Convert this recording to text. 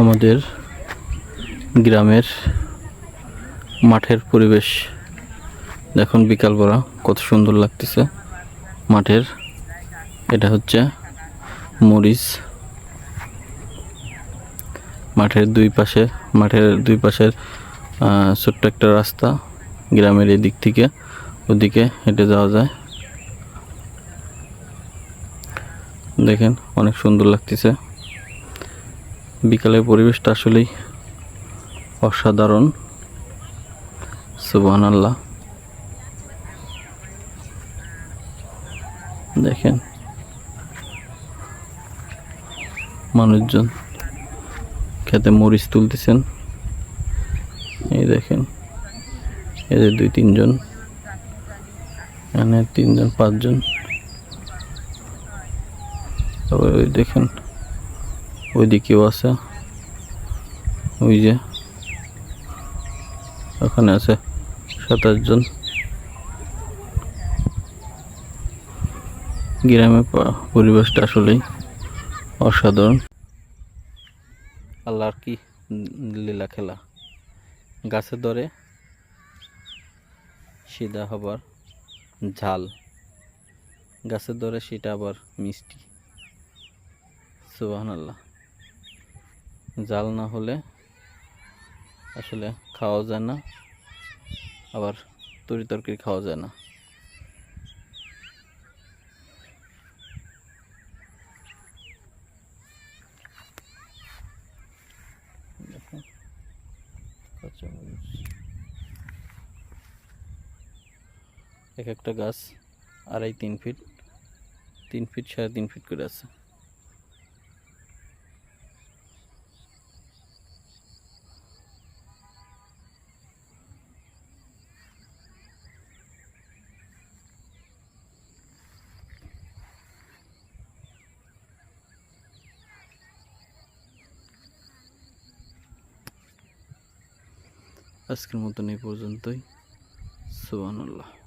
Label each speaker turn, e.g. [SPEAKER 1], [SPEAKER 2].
[SPEAKER 1] আমাদের গ্রামের মাঠের পরিবেশ। দেখুন বিকালবেলা কত সুন্দর লাগতেছে মাঠের। এটা হচ্ছে মরিচ। মাঠের দুই পাশে, মাঠের দুই পাশের ছোট্ট একটা রাস্তা গ্রামের এই দিক থেকে ওদিকে হেঁটে যাওয়া যায়। দেখেন অনেক সুন্দর লাগতেছে। বিকালের পরিবেশটা আসলেই অসাধারণ। সুবহান আল্লাহ দেখেন। মানুষজন খেতে মরিচ তুলতেছেন। এই দেখেন এদের দুই তিনজন, এখানে তিনজন, পাঁচজন। ওই দেখেন। ওইদিকেও আছে। ওই যে ওখানে আছে সাতাশ জন। গ্রামের পা- পরিবেশটা আসলেই অসাধারণ। আল্লাহর কি লীলা খেলা। গাছে ধরে সিধা হবার ঝাল। গাছের ধরে সেটা আবার মিষ্টি। সুবাহ আল্লাহ জাল না হলে আসলে খাওয়া যায় না, আবার তরি তরকারি খাওয়া যায় না। এক একটা গাছ আড়াই তিন ফিট তিন ফিট সাড়ে তিন ফিট করে আছে আজকের মতন এই পর্যন্তই। সুবহানাল্লাহ।